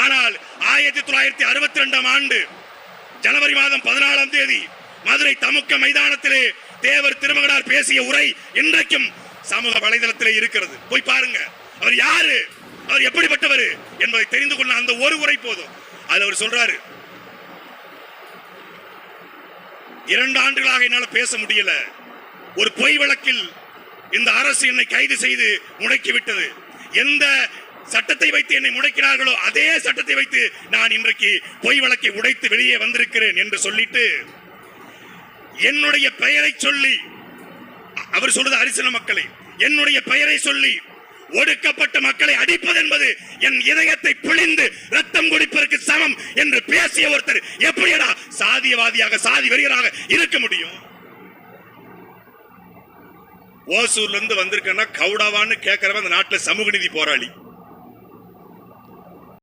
ஆனால் ஆயிரத்தி தொள்ளாயிரத்தி அறுபத்தி ரெண்டாம் ஆண்டு ஜனவரி மாதம் பதினாலாம் தேதி மதுரை தமுக்க மைதானத்திலே தேவர் திருமகனார் பேசிய உரை இன்றைக்கும் சமூக வலைதளத்திலே இருக்கிறது. போய் பாருங்க. அவர் யாரு? அவர் எப்படிப்பட்டவர் என்பதை தெரிந்து கொள்ள அந்த ஒரு உரை போதும். அது அவர் சொல்றாரு. இரண்டு ஆண்டுகளாக என்னால பேச முடியல. ஒரு பொய் வழக்கில் இந்த அரசு என்னை கைது செய்து முடக்கிவிட்டது எந்த சட்டத்தை வைத்து என்னை முடக்கினார்களோ அதே சட்டத்தை வைத்து நான் இன்றைக்கு பொய் வழக்கை உடைத்து வெளியே வந்திருக்கிறேன் என்று சொல்லிட்டு என்னுடைய பெயரை சொல்லி அவர் சொல்றது அரிசன மக்களை என்னுடைய பெயரை சொல்லி ஒடுக்கப்பட்ட மக்களை அடிப்பது என்பது என் இதயத்தை பிழிந்து ரத்தம் குடிப்பதற்கு சமம் என்று பேசிய ஒருத்தர் எப்படியடா சாதியவாதியாக சாதி வெறியராக இருக்க முடியும்? ஓசூர்ல இருந்து வந்திருக்கேன்னா கவுடாவான்னு கேட்கறவன் அந்த நாட்டுல சமூக நீதி போராளி.